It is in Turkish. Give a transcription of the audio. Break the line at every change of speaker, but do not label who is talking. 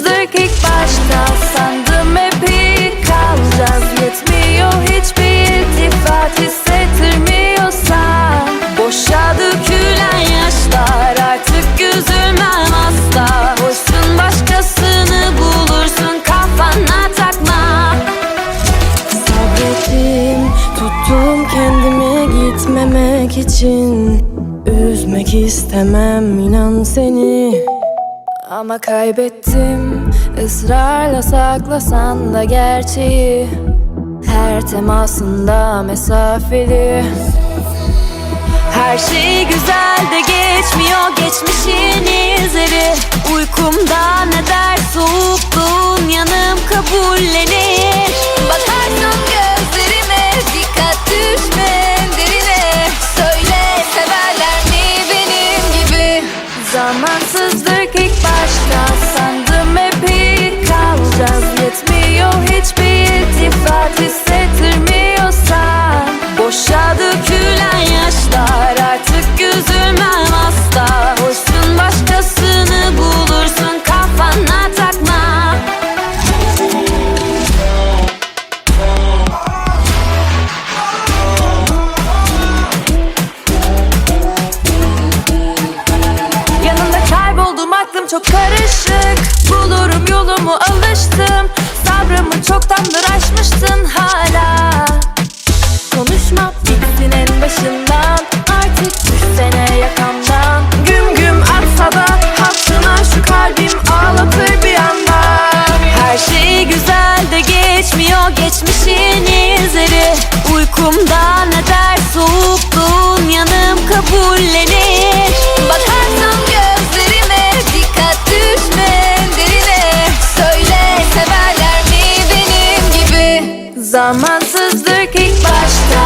Yalnızlık ilk başta sandım hep iyi kalacağız. Yetmiyor hiçbir iltifat hissettirmiyorsa. Boşa dökülen yaşlar artık üzülmem asla. Boşsun başkasını bulursun kafana takma.
Sabrettim tuttum kendimi gitmemek için. Üzmek istemem inan seni.
Ama kaybettim. Israrla saklasan da gerçeği. Her temasında mesafeli. Her şey güzel de geçmiyor geçmişin izleri. Uykumda ne der? Soğukluğun yanım kabullenir üzülmem asla. Hoşsun başkasını bulursun kafana takma. Yanında kayboldum aklım çok karışık Uykumda ne der soğukluğun yanım kabullenir.
Bakarsın gözlerime dikkat düşme derine. Söyle severler mi benim gibi?
Zamansızlık ilk başta